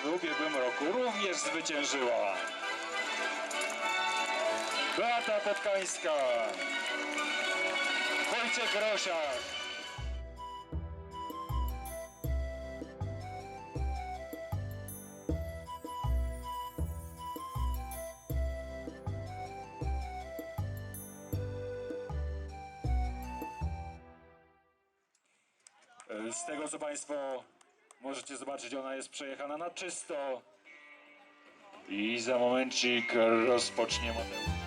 w ubiegłym roku również zwyciężyła. Beata Podkańska. Wojciech Rosiak. E, Z tego co Państwo możecie zobaczyć, ona jest przejechana na czysto. I za momencik rozpocznie Mateusz.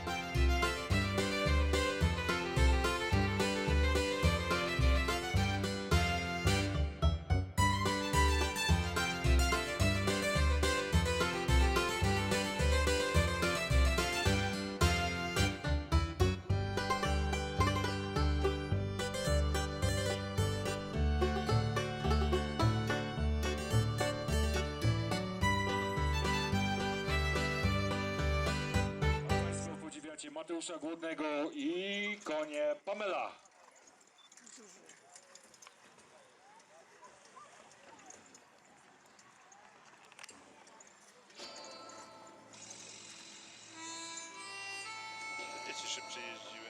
Podziwiacie Mateusza Głodnego i konie Pamela. Dzieci szybciej jeździły.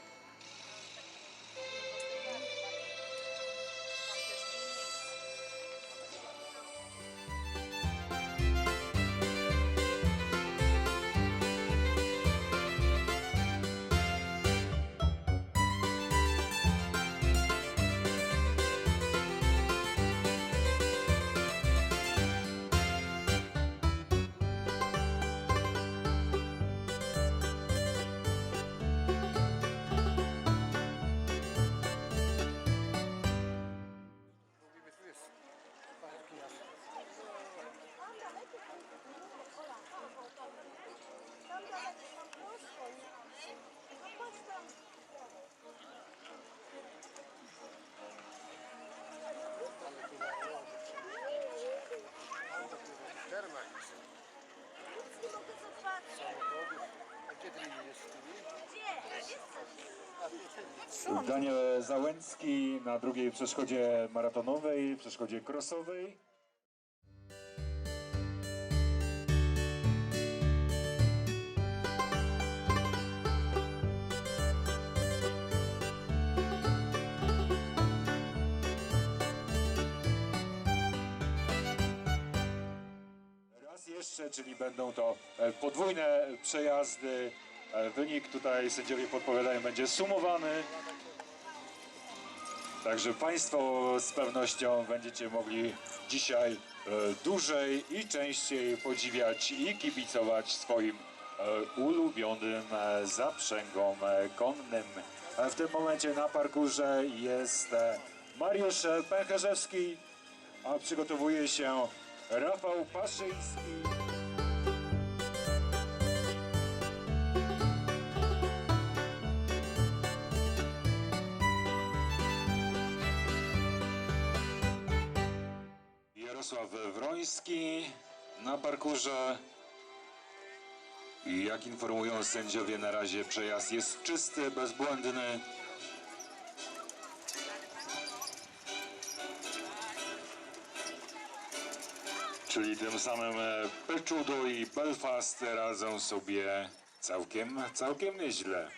Terma jest. Nic nie mogę zobaczyć. Samochodów. A gdzie ty jest z tymi? Gdzie? Jestem. A tu Daniel Załęcki na drugiej przeszkodzie maratonowej, przeszkodzie crossowej. Jeszcze, czyli będą to e, podwójne przejazdy. E, Wynik tutaj sędziowie podpowiadają będzie sumowany. Także Państwo z pewnością będziecie mogli dzisiaj e, dłużej i częściej podziwiać i kibicować swoim ulubionym zaprzęgom konnym. W tym momencie na parkurze jest Mariusz Pęcherzewski, a przygotowuje się Rafał Paszyński. Jarosław Wroński na parkurze. Jak informują sędziowie, na razie przejazd jest czysty, bezbłędny. Czyli tym samym e, Peczudo i Belfast radzą sobie całkiem, całkiem nieźle.